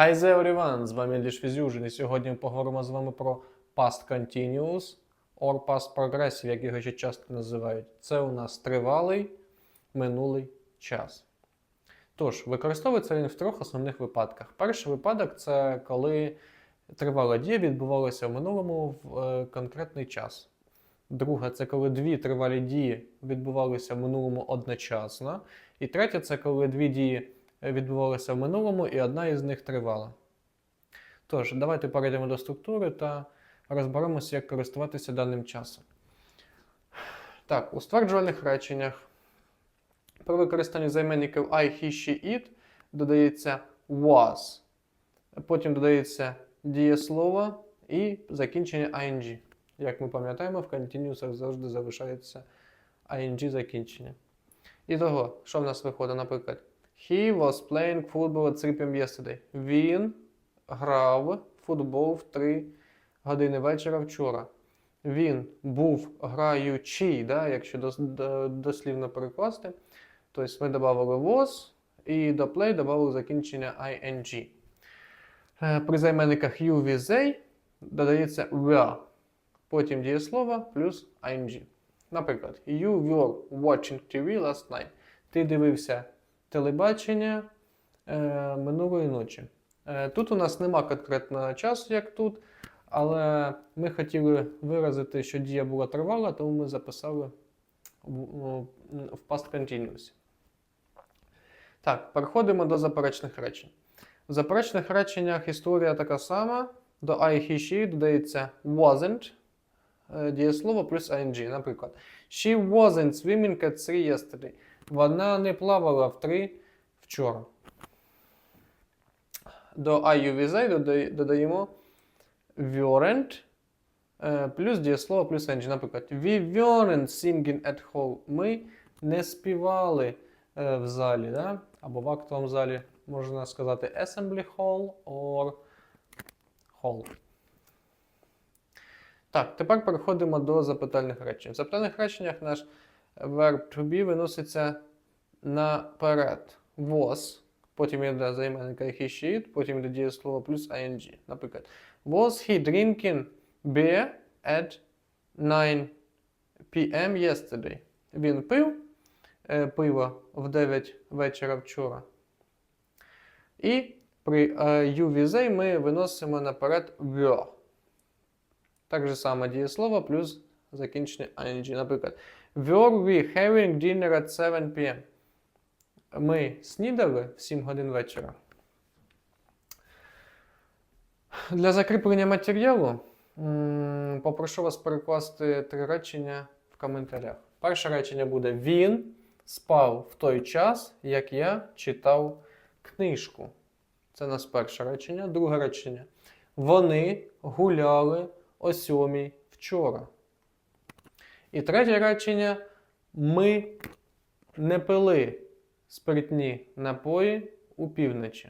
Hi everyone, з вами English Fusion і сьогодні поговоримо з вами про past continuous or past progressive, як його ще часто називають. Це у нас тривалий минулий час. Тож, використовується він в трьох основних випадках. Перший випадок це коли тривала дія відбувалася в минулому в е, конкретний час. Друге, це коли дві тривалі дії відбувалися в минулому одночасно. І третє, це коли дві дії відбувалися в минулому і одна із них тривала. Тож, давайте перейдемо до структури та розберемося, як користуватися даним часом. Так, у стверджувальних реченнях при використанні займенників I, he, she, it додається was. Потім додається дієслово і закінчення ing. Як ми пам'ятаємо, в continuous завжди залишається ing закінчення. І того, що в нас виходить, наприклад, He was playing football at 3 p.m. yesterday. Він грав футбол в 3 години вечора вчора. Він був граючий, да, якщо дослівно перекласти. Тобто ми додали was і до play додали закінчення ing. Е, При займенниках you, we, they додається were. Потім дієслово плюс ing. Наприклад, you were watching TV last night. Ти дивився телебачення е, минулої ночі. Е, тут у нас нема конкретного часу, як тут, але ми хотіли виразити, що дія була тривала, тому ми записали в, past continuous. Так, переходимо до заперечних речень. В заперечних реченнях історія така сама. До I, he, she додається wasn't, е, дієслово плюс ing. Наприклад, She wasn't swimming at 3 yesterday. Вона не плавала в 3 вчора. До I, you, we, they додай- додаємо weren't е, плюс дієслово плюс ing. Наприклад, we weren't singing at home. Ми не співали е, в залі, да? або в актовому залі можна сказати assembly hall or hall. Так, тепер переходимо до запитальних речень. В запитальних реченнях наш verb to be виноситься наперед. Was, потім йде займенника he, she, потім йде дієслово плюс ing. Наприклад, was he drinking beer at 9 p.m. yesterday? Він пив е, пиво в 9 вечора вчора. І при е, they ми виносимо наперед were. Так же саме дієслово плюс закінчення ing. Наприклад, Were we having dinner at 7 p.m. Ми снідали в 7 годин вечора. Для закріплення матеріалу попрошу вас перекласти три речення в коментарях. Перше речення буде: Він спав в той час, як я читав книжку. Це нас перше речення. Друге речення. Вони гуляли о сьомій вчора. І третє речення: ми не пили спиртні напої у півночі.